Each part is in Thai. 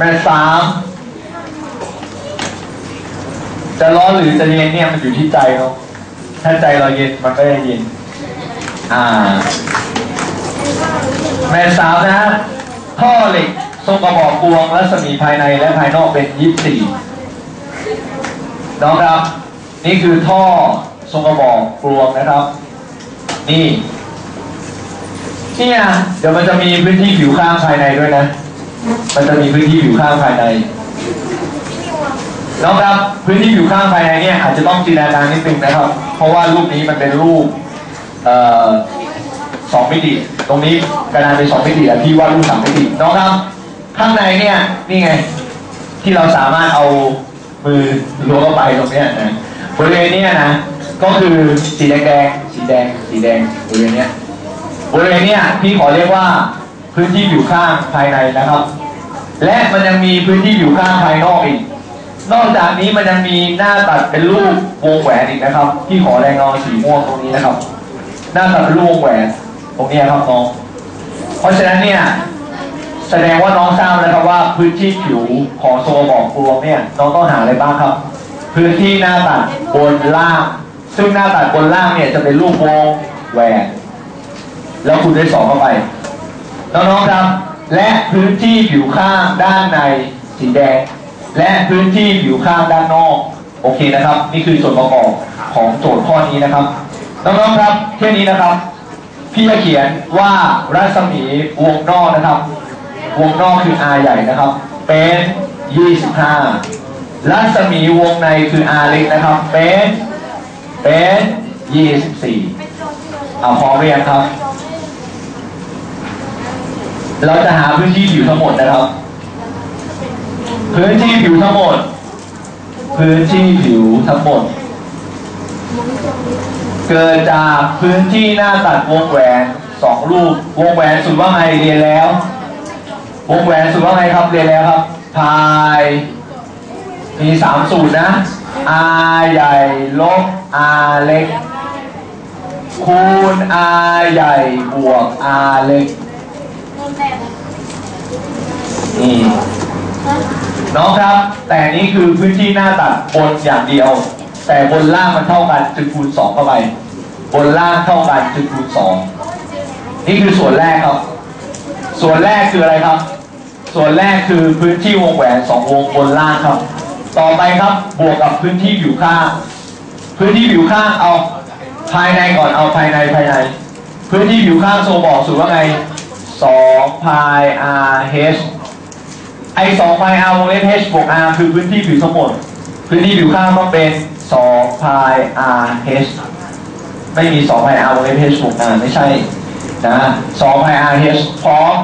แม่สามจะร้อนหรือจะเย็นเนี่ยมันอยู่ที่ใจเนาถ้าใจเราเย็นมันก็จะเย็น อ่า แม่สามนะฮะท่อเหล็กทรงกระบอกกวงรัศมีภายในและภายนอกเป็นยี่สี่น้องครับ นี่คือท่อทรงกระบอกกลวงนะครับ นี่เนี่ยเดี๋ยวมันจะมีพื้นที่ผิวข้างภายในด้วยนะ มันจะมีพื้นที่ผิวข้างภายในน้องครับพื้นที่ผิวข้างภายในเนี่ยอาจจะต้องจินตนาการนิดนึงนะครับ เพราะว่ารูปนี้มันเป็นรูปออสองมิติ ตรงนี้กระดานเป็นสองมิติอะพี่วาดรูปสามมิติน้องครับ ข้างในเนี่ยนี่ไง ที่เราสามารถเอามือล้วงเข้าไปตรงเนี้ยนะบริเวณเนี้ยนะก็คือสีแดงแดงสีแดงสีแดงบริเวณเนี้ยบริเวณเนี้ยพี่ขอเรียกว่า พื้นที่ผิวข้างภายในนะครับ และมันยังมีพื้นที่ผิวข้างภายนอกอีก นอกจากนี้มันยังมีหน้าตัดเป็นรูปวงแหวนอีกนะครับ ที่ขอแรงงอสีม่วงตรงนี้นะครับ หน้าตัดเป็นรูปวงแหวนตรงนี้ครับน้อง เพราะฉะนั้นเนี่ยแสดงว่าน้องทราบนะครับว่าพื้นที่ผิวของโซบอกกลวงเนี่ยน้องต้องหาอะไรบ้างครับ พื้นที่หน้าตัดบนล่าง ซึ่งหน้าตัดบนล่างเนี่ยจะเป็นรูปวงแหวน แล้วคุณได้สองเข้าไป น้องๆครับ และพื้นที่ผิวข้างด้านในสีแดง และพื้นที่ผิวข้างด้านนอก โอเคนะครับ นี่คือส่วนประกอบของโจทย์ข้อนี้นะครับ น้องๆครับเที่นี้นะครับ พี่จะเขียนว่ารัศมีวงนอกนะครับ วงนอกคือ R ใหญ่นะครับ เป็น 25 รัศมีวงในคือ R เล็กนะครับ เป็น เป็น 24เอาพร้อมหรือยังครับ เราจะหาพื้นที่ผิวทั้งหมดนะครับ พื้นที่ผิวทั้งหมด พื้นที่ผิวทั้งหมด เกิดจากพื้นที่หน้าตัดวงแหวนสองรูปวงแหวนสุดว่าไงเรียนแล้ว วงแหวนสุดว่าไงครับเรียนแล้วครับพายมีสามสูตรนะ R ใหญ่ลบ R เล็ก คูณ R ใหญ่บวก R เล็ก นี่น้องครับ แต่นี่คือพื้นที่หน้าตัดบนอย่างเดียว แต่บนล่างมันเท่ากันจึงคูณสองเข้าไป บนล่างเท่ากันจึงคูณสองนี่คือส่วนแรกครับ ส่วนแรกคืออะไรครับ ส่วนแรกคือพื้นที่วงแหวนสองวงบนล่างครับ ต่อไปครับบวกกับพื้นที่ผิวข้างพื้นที่ผิวข้างเอาภายในก่อนเอาภายในภายใน พื้นที่ผิวข้างโซบอกสูตรว่าไง 2 pi r h ไอ้2 pi r วงเล็บ h บวก r คือพื้นที่ผิวทั้งหมด พื้นที่ผิวข้างต้องเป็น2 pi r h ไม่มี2 pi r วงเล็บ h บวก r ไม่ใช่นะ2 pi r h พร้อม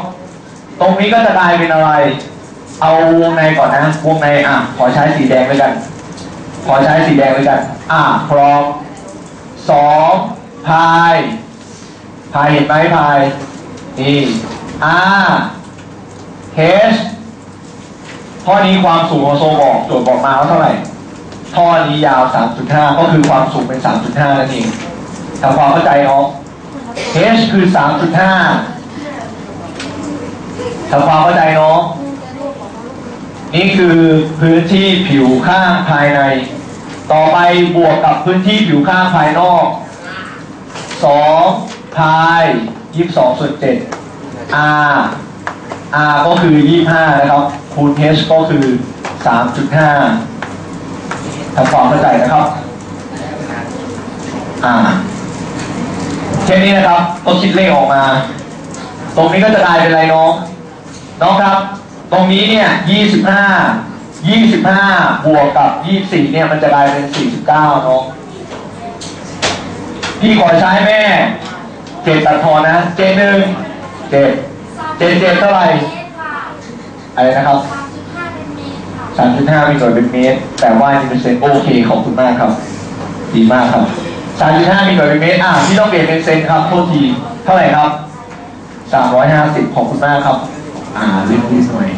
ตรงนี้ก็จะกลายเป็นอะไร เอาวงในก่อนนะ วงในอะ ขอใช้สีแดงไว้กัน ขอใช้สีแดงไว้กัน อะ พร้อมสองพายพายเห็นไหมพาย นี่ R H ท่อนี้ความสูงของโซบอกโจทย์บอกมาว่าเท่าไหร่ท่อนี้ยาว 3.5 ก็คือความสูงเป็น 3.5 นั่นเองทำความเข้าใจเนาะ H คือ 3.5ทำความเข้าใจเนาะ นี่คือพื้นที่ผิวข้างภายใน ต่อไปบวกกับพื้นที่ผิวข้างภายนอก 2 พาย 22ส่วน7 R R ก็คือ25นะครับ คูณ H ก็คือ3.5ทำความเข้าใจนะครับ อ่าแค่นี้นะครับก็คิดเลขออกมา ตรงนี้ก็จะกลายเป็นอะไรน้อง น้องครับ ตรงนี้เนี่ย25 25บวกกับ24เนี่ยมันจะกลายเป็น49น้อง พี่ขอใช้แม่ เจ็ดตัดทอนะ เจ็ดหนึ่งเจ็ดเจ็ดเจ็ดเท่าไหร่อะไรนะครับ3.5มีหน่วยเป็นเมตร แต่ว่านี่เป็นเซนโอเคขอบคุณมากครับ ดีมากครับ3.5มีหน่วยเป็นเมตร อะพี่ต้องเปลี่ยนเป็นเซนครับโทษที เท่าไหร่ครับ350ขอบคุณมากครับ อ่าเรียกนิดหน่อย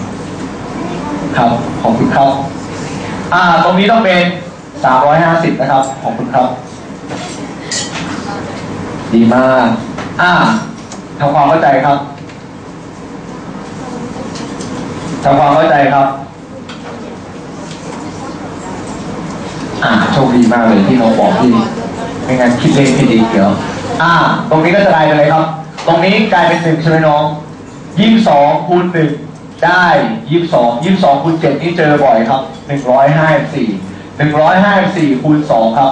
ครับ ขอบคุณครับ อ่า ตรงนี้ต้องเป็น350นะครับ ขอบคุณครับ ดีมาก อ่าทำความเข้าใจครับทำความเข้าใจครับ อ่าโชคดีมากเลยที่น้องบอกที่ไม่งั้นคิดเลขผิดอีกเดี๋ยว อ่า ตรงนี้ก็จะกลายเป็นอะไรครับ ตรงนี้กลายเป็นหนึ่งใช่ไหมน้องยี่สิบสองคูณหนึ่งได้ยี่สิบสองยี่สิบสองคูณเจ็ดนี่เจอบ่อยครับหนึ่งร้อยห้าสี่หนึ่งร้อยห้าสี่คูณสองครับ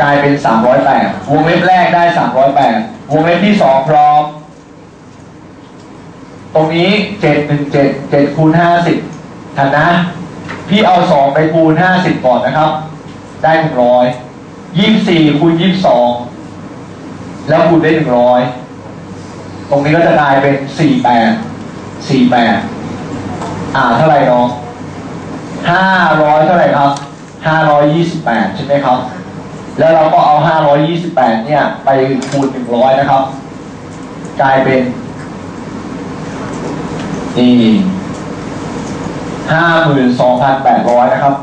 กลายเป็นสามร้อยแปดวงเล็บแรกได้สามร้อยแปด วงเล็บที่สองพร้อม ตรงนี้เจ็ดหนึ่งเจ็ดเจ็ดคูณห้าสิบทันนะ พี่เอาสองไปคูณห้าสิบก่อนนะครับ ได้หนึ่งร้อยยี่สิบสี่คูณยี่สิบสองแล้วคูณได้หนึ่งร้อยตรงนี้ก็จะกลายเป็นสี่แปดสี่แปดอ่าเท่าไหร่น้องห้าร้อยเท่าไหร่ครับห้าร้อยยี่สิบแปดใช่ไหมครับ แล้วเราก็เอาห้าร้อยยี่สิบแปดเนี่ย ไปคูณหนึ่งร้อยนะครับ กลายเป็น นี่ห้าหมื่นะครับ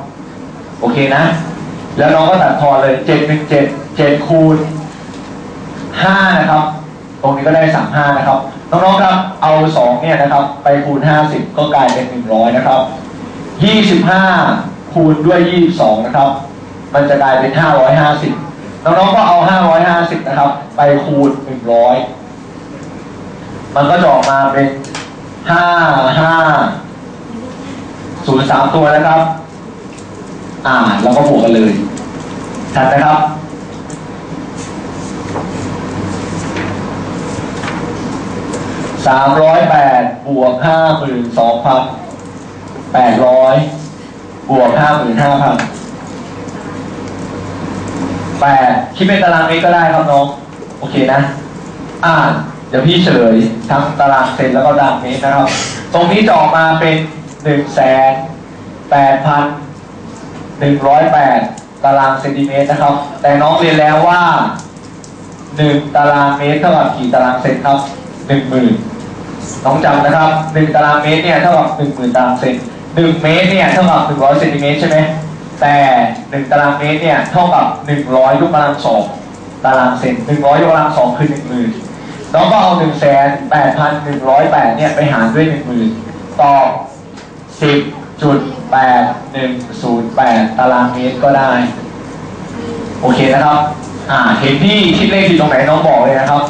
โอเคนะ แล้วน้องก็ตัดทอนเลยเจ็ดหนึ่งเจ็ดเจ็ดคูณห้านะครับ ตรงนี้ก็ได้สามห้านะครับ น้องๆครับ เอาสองเนี่ยนะครับ ไปคูณห้าสิบก็กลายเป็นหนึ่งร้อยนะครับยี่สิบห้าคูณด้วยยี่สิบสองนะครับ มันจะกลายเป็นห้าร้อยห้าสิบน้องๆก็เอาห้าร้อยห้าสิบนะครับ ไปคูณหนึ่งร้อยมันก็จะออกมาเป็นห้าห้าศูนย์สามตัวนะครับ อ่า แล้วก็บวกกันเลยทันนะครับสามร้อยแปดบวกห้าหมื่นสองพันแปดร้อยบวกห้าหมื่นห้าพัน แปดคิดเป็นตารางเมตรก็ได้ครับน้อง โอเคนะ อ่านเดี๋ยวพี่เฉลยทั้งตารางเซนแล้วก็ตารางเมตรนะครับ ตรงนี้จะออกมาเป็นหนึ่งแสนแปดพันหนึ่งร้อยแปดตารางเซนติเมตรนะครับ แต่น้องเรียนแล้วว่าหนึ่งตารางเมตรเท่ากับกี่ตารางเซนครับหนึ่งหมื่นน้องจำนะครับหนึ่งตารางเมตรเนี่ยเท่ากับหนึ่งหมื่นตารางเซนหนึ่งเมตรเนี่ยเท่ากับหนึ่งร้อยเซนติเมตรใช่ไหม แต่หนึ่งตารางเมตรเนี่ยเท่ากับหนึ่งร้อยยกกำลังสองตารางเซนหนึ่งร้อยยกกำลังสองคือหนึ่งหมื่นน้องก็เอาหนึ่งแสนแปดพันหนึ่งร้อยแปดเนี่ยไปหารด้วยหนึ่งหมื่นต่อสิบจุดแปดหนึ่งศูนย์แปดตารางเมตรก็ได้ โอเคนะครับ อ่าเห็นพี่คิดเลขผิดตรงไหนน้องบอกเลยนะครับ